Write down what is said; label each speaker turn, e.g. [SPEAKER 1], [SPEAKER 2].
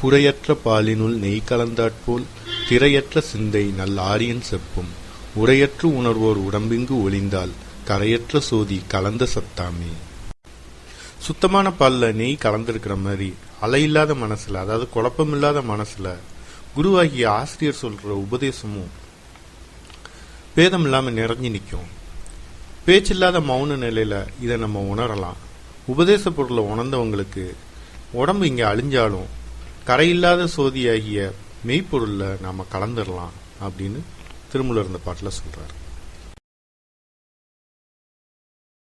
[SPEAKER 1] புரையற்ற பாலினுள் நெய் கலந்தாற்போல் திரையற்ற சிந்தை நல் ஆரியன் செப்பும். உரையற்று உணர்வோர் உடம்பிங்கு ஒளிந்தால் கரையற்ற சோதி கலந்த சத்தாமே. சுத்தமான பாலில் நெய் கலந்திருக்கிற மாதிரி அலையில்லாத மனசுல அதாவது குழப்பமில்லாத மனசுல குருவாகிய ஆசிரியர் சொல்ற உபதேசமும் பேதம் இல்லாம நிறைஞ்சு நிற்கும் பேச்சில்லாத மௌன நிலையில இதை நம்ம உணரலாம். உபதேச பொருளை உணர்ந்தவங்களுக்கு உடம்பு இங்கே அழிஞ்சாலும் கரையில்லாத சோதியாகிய மெய்ப்பொருளில் நாம கலந்துடலாம் அப்படின்னு திருமூலர் இந்த பாட்டில் சொல்கிறார்